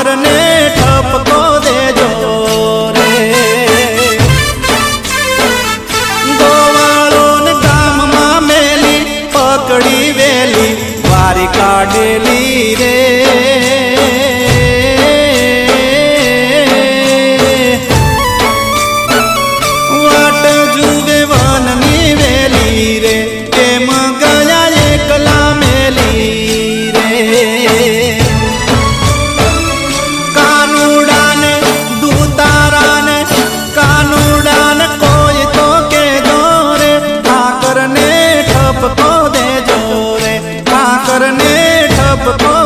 સાગરને ઠપકો દેજો રે. ગોવાળોને ગામમાં મેલી પકડી વેલી વારી કાઢેલી રે. ઠાકરને ઠપકો